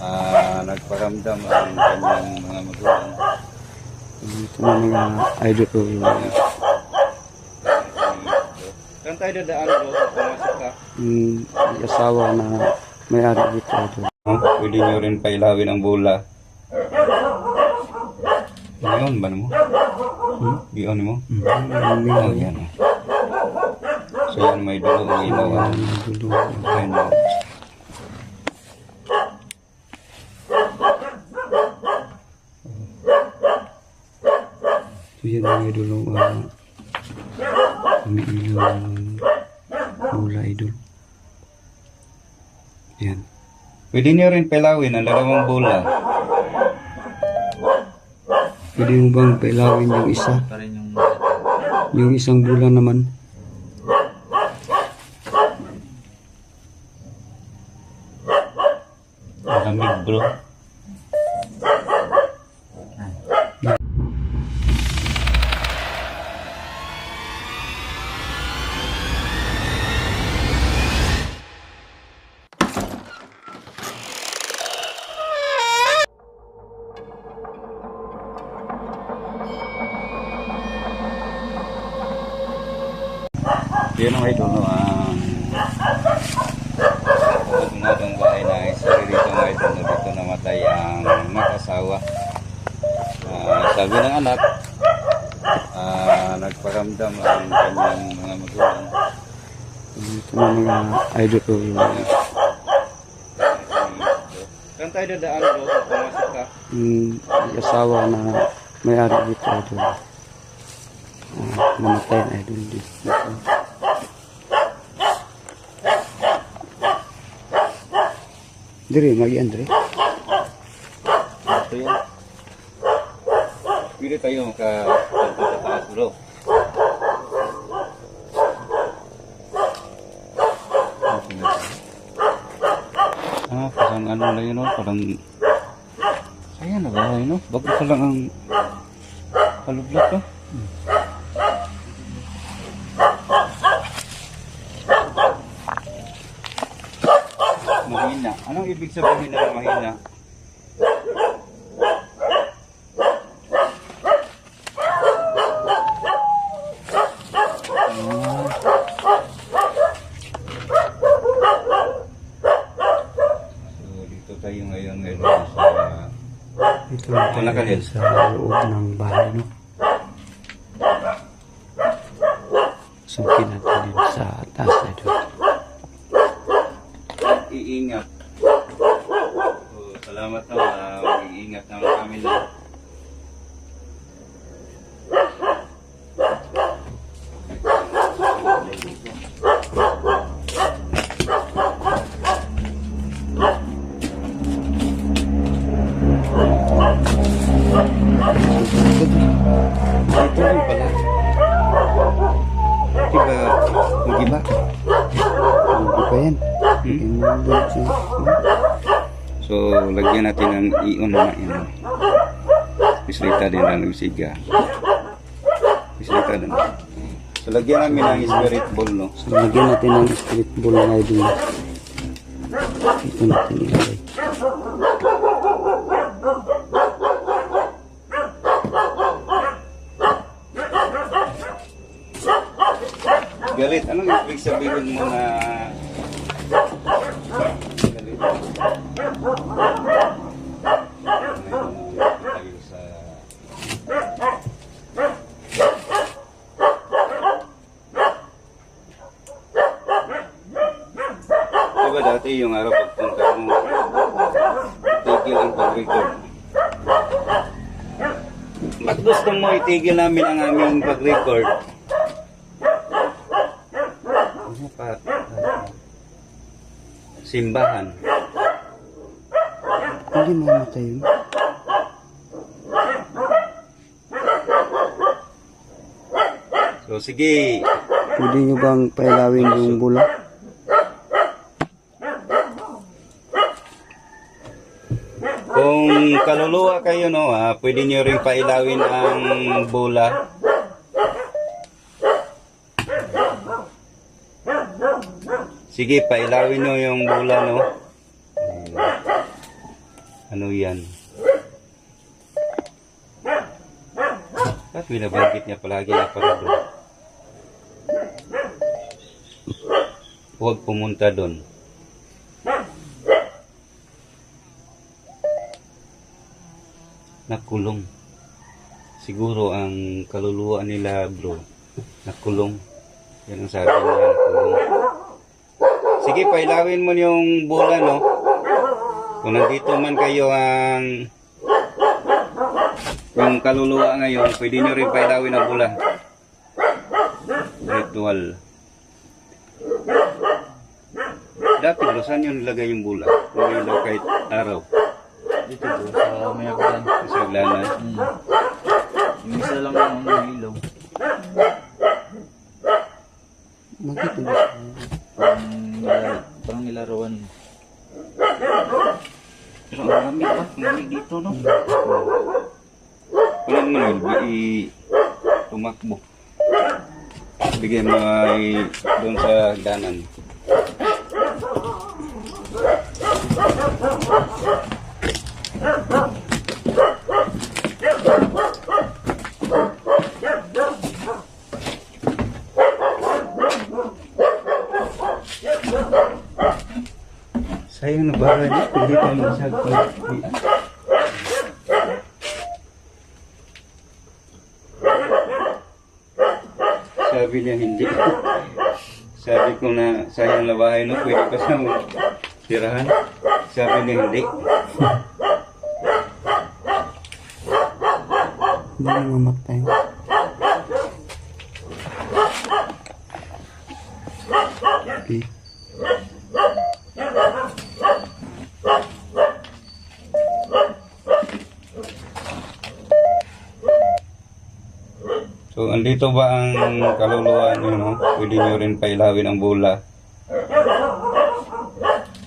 Ah, nagparamdam ang kanyang mga magulang. Ito na mga idol ko. Saan tayo dadaan bro? Pumasok ka. Yung asawa na may-ari dito idol. Oh, pwede nyo rin pailawin ang bola. Gion ba mo? Hmm? Gion mo? Oh, yan. So yan may dulo ang ilaw. ah. Ayun, oh. So yan mga idol. Uh, umiilaw ng bola idol. Yan. Pwede nyo rin pailawin ang dalawang bola. Pwede mo bang pailawin yung isa? Yung isang bola naman. Malamig bro. Yan ang idol, no? Ang Nagong bahay na isa dito ng idol na dito namatay ang mag-asawa. Ah, sabi ng anak, ah, nagparamdam ang kanyang mga magulang. Ito na mga idol ko. Saan tayo dadaan bro? Pumasok ka. Yung asawa na may-ari dito idol. Uh, namatay ang idol dito. Dire, magi Andre. Ito yan. Pwede tayo maka taas bro. Ah, parang ano na yun, no? parang Ayan na ba, no? Bago pa lang ang halublat, no? Mahina. Anong ibig sabihin na mahina? Tayo ngayon ngayon sa Ito na Wala ka, tayo Lel. sa loob ng bahay, no? Sukin natin din sa taas idol. iingat. So, salamat na uh, mag-iingat naman kami na. Ito rin pala. Diba, mag-iba ka? Hindi pa yan. Hmm? Hindi mo ba siya? So, lagyan natin ng ion na yan. Pislita din lang ng siga. Pislita din. So, lagyan namin ng spirit ball, no? So, lagyan natin ng spirit ball ng idol. Ito natin ilagay. Galit, anong ibig sabihin mo na... Galit. Tayo sa... Diba dati yung araw pagpunta mo, tigil ang pag-record. Ba't gusto mo itigil namin ang aming pag-record? Ano? Simbahan. Hindi mamatay yun. So sige, Pwede nyo bang pailawin yung bola? Kaluluwa kayo no, ah, pwede nyo rin pailawin ang bola. Sige, pailawin nyo yung bola no. Ano yan? Ba't binabanggit niya palagi na para doon? Huwag pumunta doon. Nakulong. Siguro ang kaluluwa nila bro, nakulong. Yan ang sabi niya, nakulong. Sige, pailawin mo yung bola, no? Kung nandito man kayo ang yung kaluluwa ngayon, pwede nyo rin pailawin ang bola. Ritual. Dati, bro, saan yun nilagay yung bola? Kung ilaw kahit araw. Dito po, sa may agdan. Sa aglanan. Hmm. Yung isa lang yung ano, ilaw. Bakit hindi? Parang, parang nilarawan. Pero ang lamig ba? Ang lamig dito, no? Walang Manuel, i tumakbo. Bigyan mo ay doon sa danan. Sayang na bara niya, hindi tayo magsagpag. Sabi niya hindi. Sabi ko na sayang na bahay no, pwede pa siyang tirahan. Sabi niya hindi. Hindi na mamatay. So, andito ba ang kaluluwa niyo, no? Pwede niyo rin pailawin ang bola.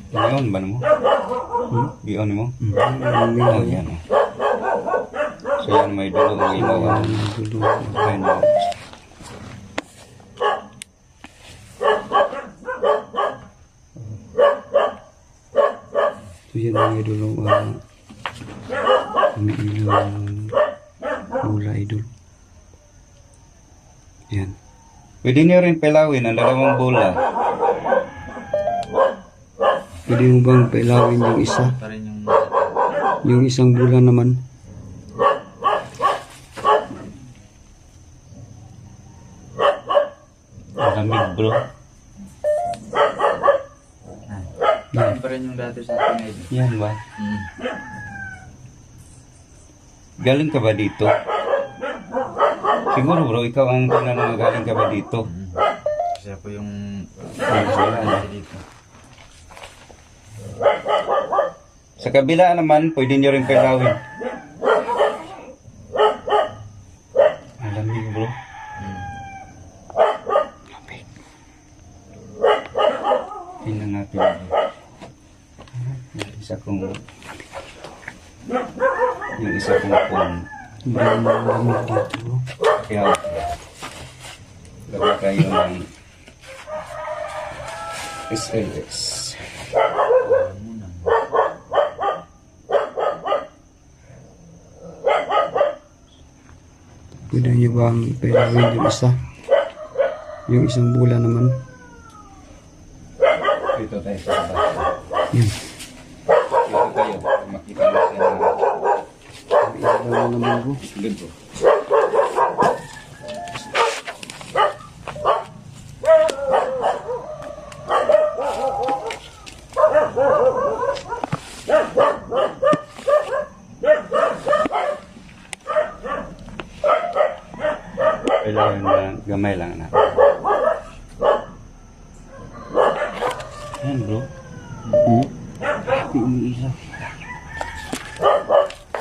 Ngayon ba mo? Hmm? Gion mo? Hmm, Oh, yan. oh. So, yan may dulo ang ilaw. Ayun, oh. So yan mga idol. Uh, umiilaw ng mula idol. Yan. Pwede niyo rin pailawin ang dalawang bola. Pwede mo bang pailawin yung isa? Yung isang bulan naman. Malamig bro. Yan pa rin yung dati sa atin. Yan ba? Hmm. Galing ka ba dito? Siguro bro, ikaw ang tinanong na galing ka ba dito? Hmm. Siya po yung dito. Sa kabila naman, pwede nyo rin pailawin. Malamig bro. Hmm. Tingnan natin. bro. Yung isa kong... Yung isa kong phone. Hindi na malamig dito. Kaya... Gawa tayo ng... Na. Pwede niyo bang pailawin yung isa? Yung isang bulan naman. Dito tayo sa baba. Yan. Dito tayo. Makita natin ang... Ilaw na naman bro. Good bro. Kailangan na gamay lang na. Yan bro. Hmm? Hindi umiilaw.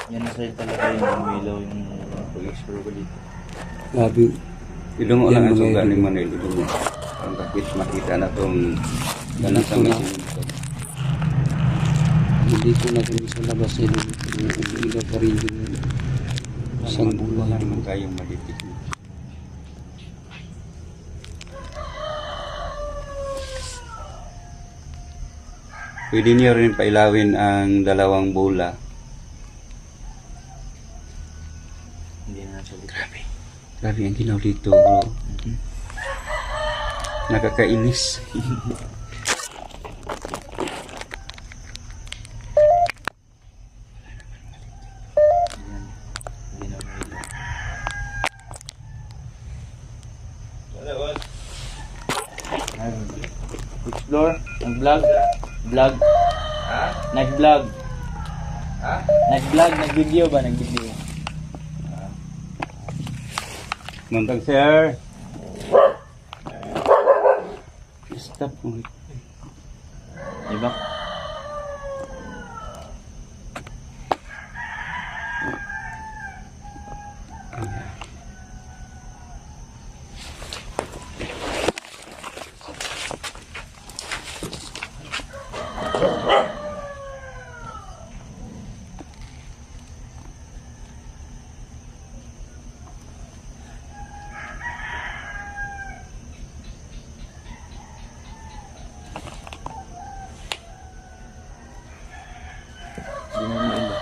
Yan sa'yo talaga yung umilaw yung pag-explore ko dito. Grabe. Ilong lang ang mga suga ni. Manil. Ilong mo. Ang kapit makita na itong ganang sa na. machine. Dito na kami sa labas ay ilaw pa rin yung isang Wala bulan. naman kayong malipit. Pwede niyo rin pailawin ang dalawang bola. Hindi na natin. Grabe. Grabe ang ginaw dito, bro. Mhm. Nakakainis. Vlog? Ha? Nag-vlog? Ha? Nag-vlog? Nag-video ba? Nag-video? Muntag sir. Stop mo. Diba? Hindi na may ilaw.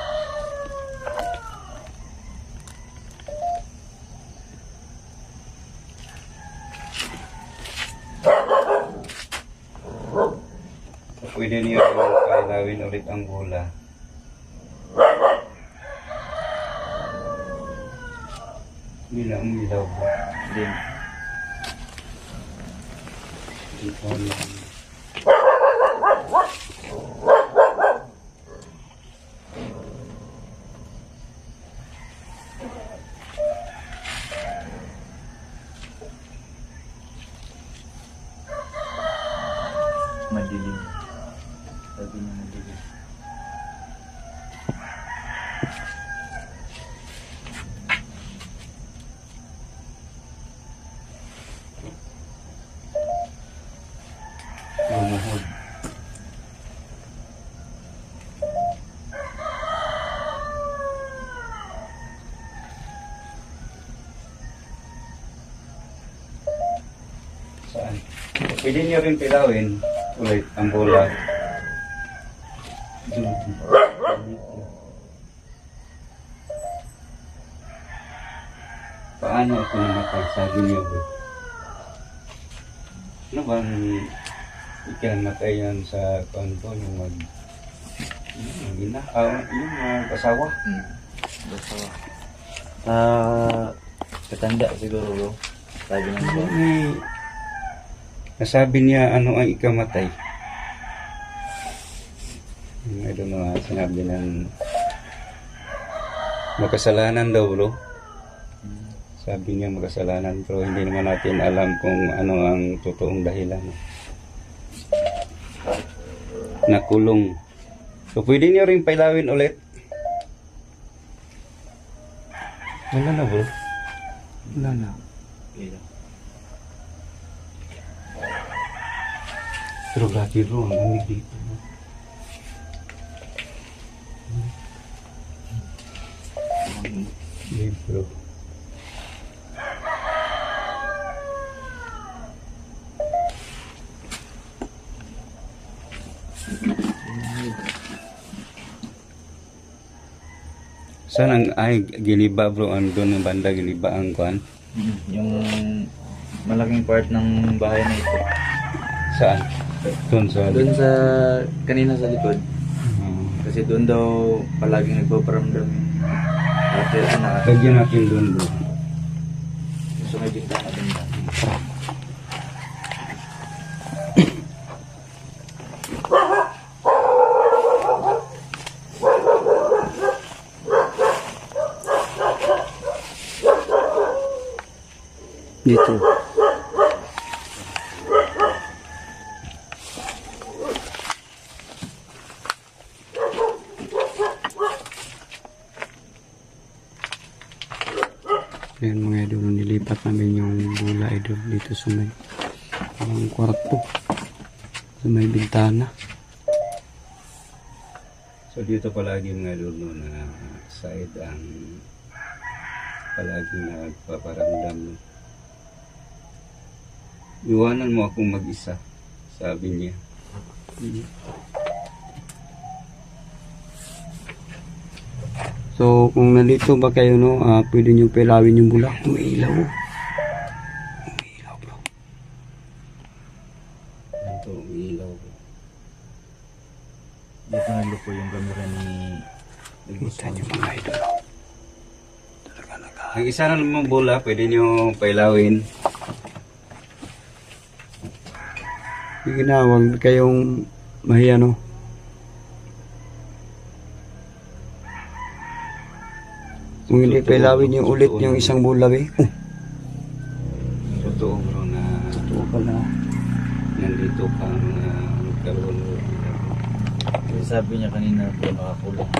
Pwede niyo kailawin ulit ang bola. Hindi na umilaw? Din. Dito lang. Madilim. Sabi niya madilim. Lumuhod. Saan? Pwede niyo rin pilawin ulit ang bola. Paano ako namatay? Sabi niyo ba? Ano bang ikinamatay yan sa kanto yung mag yung ina, ah, yung mag-asawa? Hmm. Ah, katanda siguro bro. Sabi ng bro. Nasabi niya ano ang ikamatay. I don't know, sinabi ng makasalanan daw bro. Sabi niya makasalanan pero hindi naman natin alam kung ano ang totoong dahilan. Nakulong. So pwede niyo rin pailawin ulit. Wala na bro. Wala na. Ilaw. Pero grabe bro, ang lamig dito. Hindi bro. Saan ang ay giniba bro ang doon ng banda giniba ang kwan? Hmm. Yung malaking part ng bahay na ito. Saan? Doon sa Doon sa kanina sa likod. Ah. Kasi doon daw palaging nagpaparamdam yung ate anak. Lagyan natin doon bro. So may bintana din ba? Dito. Ayan mga idol, nilipat namin yung bola idol dito sa may parang kwarto. Sa may bintana. So dito palagi mga lolo na side ang palagi nagpaparamdam. Iwanan mo akong mag-isa, sabi niya. So So, kung nandito ba kayo, no, ah, pwede nyo pilawin yung bula. Umiilaw. Umiilaw, bro. Ito, umiilaw. Dito naglupo yung camera ni Kita nyo mga idol. Talaga naka. Ang isa na namang bola, pwede nyo pailawin. Na, huwag kayong mahiya, no. Kung hindi pilawin yung ulit yung isang bula, eh. Oh, Totoo bro na totoo pala. nandito kang uh, nagkaroon ng Kasi sabi niya kanina po nakakulong.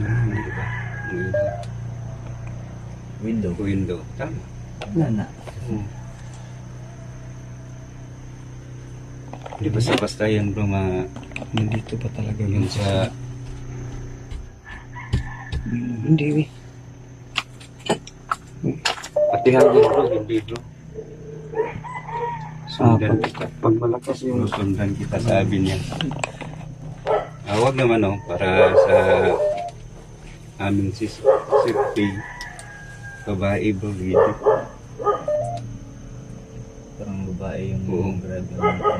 Yan. Di ba? Window. Window. Tama. Wala na. Hmm. Di ba sa basta yan bro, ma, Nandito pa talaga yun sa Hindi, eh. pati hangin bro, hindi bro. Ah, Sundan pag, kita. pag malakas yung Susundan kita sabi niya. Ah, wag naman oh, para sa aming sis safety. Babae bro, video. Parang babae yung Oo. grabe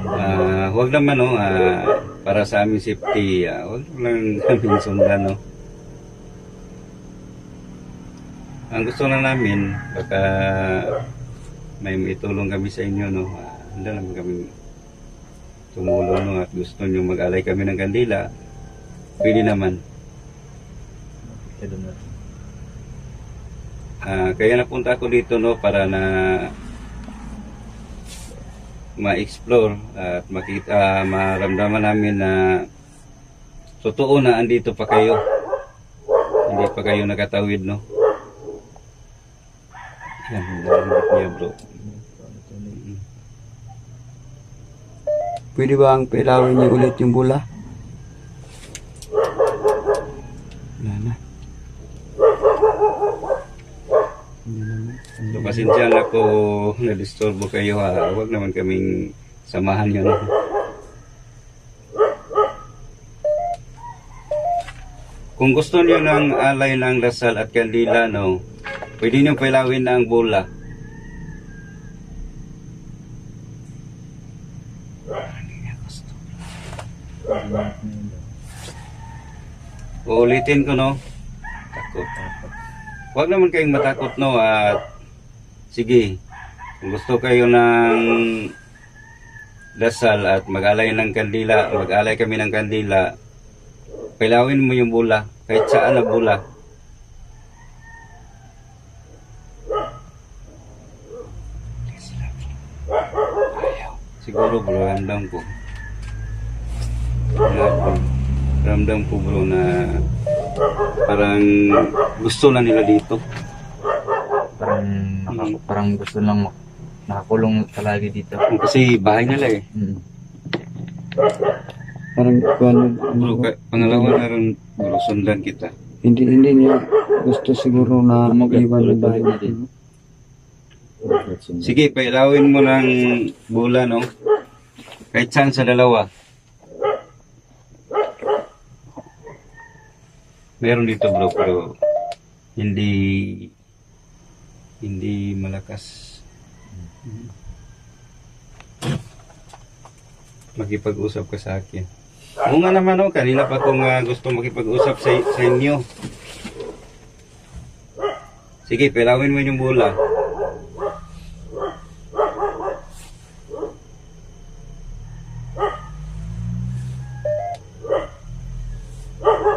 Ah, wag naman oh, ah, para sa aming safety, ah, wag lang kaming sundan no. Ang gusto na namin, baka may maitulong kami sa inyo, no? Ah, handa naman kami tumulong, no? At gusto nyo mag-alay kami ng kandila, pwede naman. Ah, kaya napunta ako dito, no? Para na ma-explore at makita, ah, maramdaman namin na totoo na andito pa kayo. Hindi pa kayo nakatawid, no? Yan, nalambot niya, bro. Pwede ba ang pilawin niyo ulit yung bula? Wala na. So, pasensya na ko na-disturbo kayo ha. Huwag naman kaming samahan. No? Kung gusto niyo ng alay ng dasal at kandila, no, pwede niyo pailawin ng bola. Uulitin ko, no? Takot. Huwag naman kayong matakot, no? At sige, kung gusto kayo ng dasal at mag-alay ng kandila, mag-alay kami ng kandila, pailawin mo yung bula, kahit saan na bula. Siguro bro, ramdam ko. Na- Ramdam ko bro na parang gusto na nila dito. Parang, naka- parang gusto lang mak- nakakulong palagi dito. Kasi bahay nila eh. Mm. Parang kung ano, Bro, ka- pangalawa na rin bro, sundan kita. hindi hindi niya gusto siguro na Lumagat iwan yung ulit bahay natin. Sige, pailawin mo ng bula, no? Kahit saan sa dalawa. Meron dito bro, pero hindi hindi malakas. Makipag-usap ka sa akin. Oo nga naman, no? Kanina pa kung gusto makipag-usap sa, sa inyo. Sige, pilawin mo yung bula.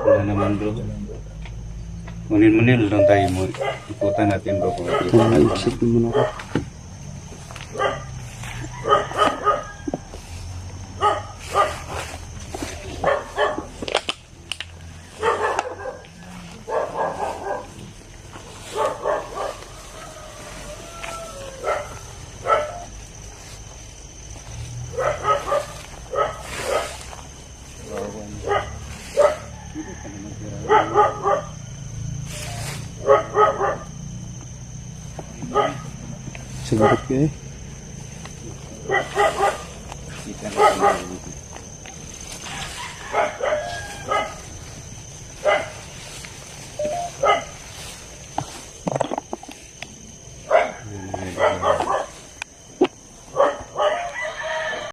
Wala naman bro. Nil doon tayo mo. Ikutan natin bro kung Kung nakita natin. Naisip mo